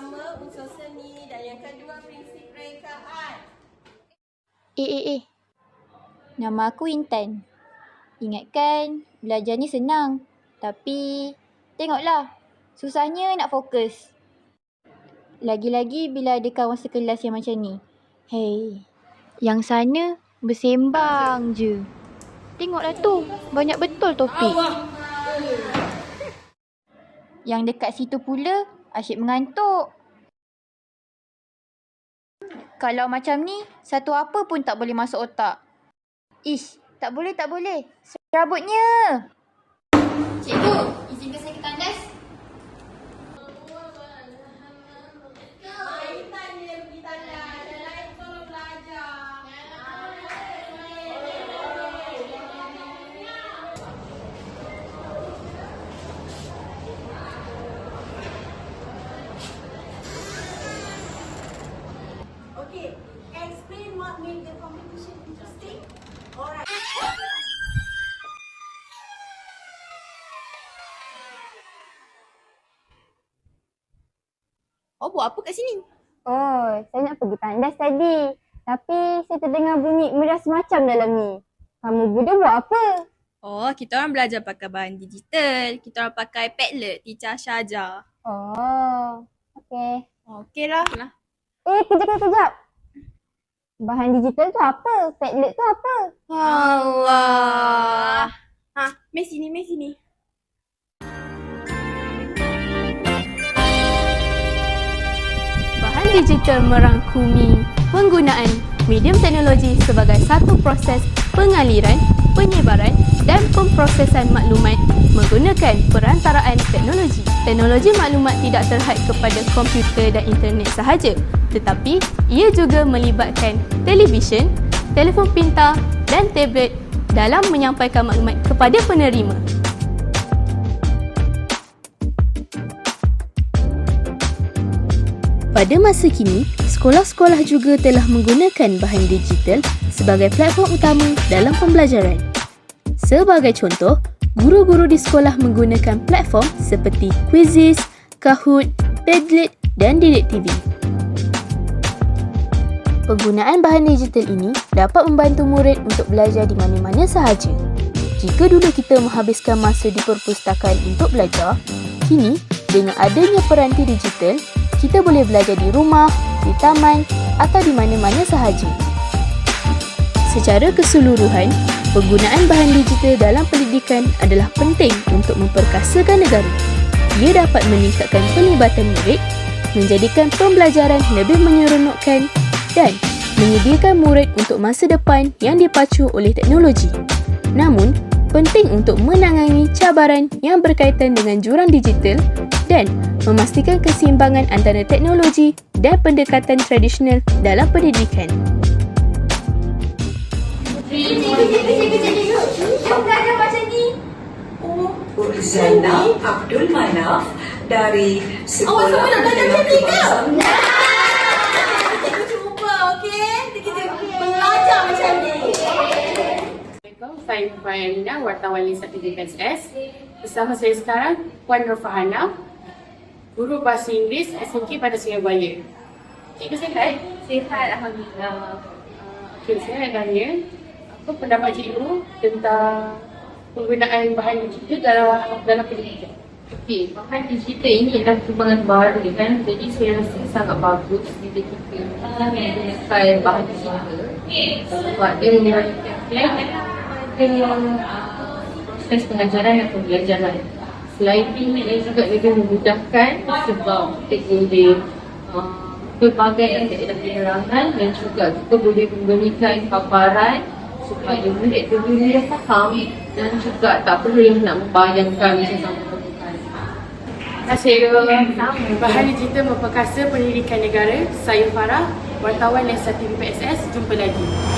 pertama unsur seni dan yang kedua prinsip rekaan. Eh, eh, eh. Nama aku Intan. Ingatkan, belajar ni senang. Tapi, tengoklah. Susahnya nak fokus. Lagi-lagi bila ada kawan sekelas yang macam ni. Hei, yang sana bersembang je. Tengoklah tu, banyak betul topik. Yang dekat situ pula, asyik mengantuk. Kalau macam ni, satu apa pun tak boleh masuk otak. Ish, tak boleh, tak boleh. Serabutnya. Cikgu, izinkan saya Oh, buat apa kat sini? Oh, saya nak pergi tandas tadi. Tapi saya terdengar bunyi meras macam dalam ni. Kamu budak buat apa? Oh, kita orang belajar pakai bahan digital. Kita orang pakai Padlet, Teacher Syaja. Oh, okey. Okey lah. lah. Eh, kejap, kejap, kejap. Bahan digital tu apa? Padlet tu apa? Allah. Ha, mai sini, mai sini. Digital merangkumi penggunaan medium teknologi sebagai satu proses pengaliran, penyebaran dan pemprosesan maklumat menggunakan perantaraan teknologi. Teknologi maklumat tidak terhad kepada komputer dan internet sahaja, tetapi ia juga melibatkan televisyen, telefon pintar dan tablet dalam menyampaikan maklumat kepada penerima. Pada masa kini, sekolah-sekolah juga telah menggunakan bahan digital sebagai platform utama dalam pembelajaran. Sebagai contoh, guru-guru di sekolah menggunakan platform seperti Quizzes, Kahoot, Padlet dan Didik TV. Penggunaan bahan digital ini dapat membantu murid untuk belajar di mana-mana sahaja. Jika dulu kita menghabiskan masa di perpustakaan untuk belajar, kini dengan adanya peranti digital, kita boleh belajar di rumah, di taman atau di mana-mana sahaja. Secara keseluruhan, penggunaan bahan digital dalam pendidikan adalah penting untuk memperkasakan negara. Ia dapat meningkatkan pelibatan murid, menjadikan pembelajaran lebih menyeronokkan dan menyediakan murid untuk masa depan yang dipacu oleh teknologi. Namun, penting untuk menangani cabaran yang berkaitan dengan jurang digital dan memastikan keseimbangan antara teknologi dan pendekatan tradisional dalam pendidikan. Zainab Abdul Manaf dari Sekolah Menengah Kebangsawan Kita cuba, okey? Kita belajar macam ni. Assalamualaikum, saya Fahina, wartawan Lisa PDKSS. Bersama saya sekarang, Puan Rufahana, guru bahasa Inggeris SMK pada Surabaya. Cikgu sihat? Sihat, Alhamdulillah. Okay, saya nak tanya, apa pendapat cikgu tentang penggunaan bahan digital dalam dalam pendidikan? Okey, bahan digital ini adalah kembangan baru kan. Jadi saya rasa sangat bagus bila kita menggunakan bahan digital. Sebab dia memberikan proses pengajaran dan pembelajaran. Selain ia juga lebih memudahkan sebab kita boleh uh, pelbagai daerah penerangan dan juga kita boleh memberikan paparan supaya murid tu boleh faham dan juga tak perlu nak membayangkan macam perlukan. Terima kasih. Bahan digital memperkasa pendidikan negara. Saya Farah, wartawan Lesa TV PSS. Jumpa lagi.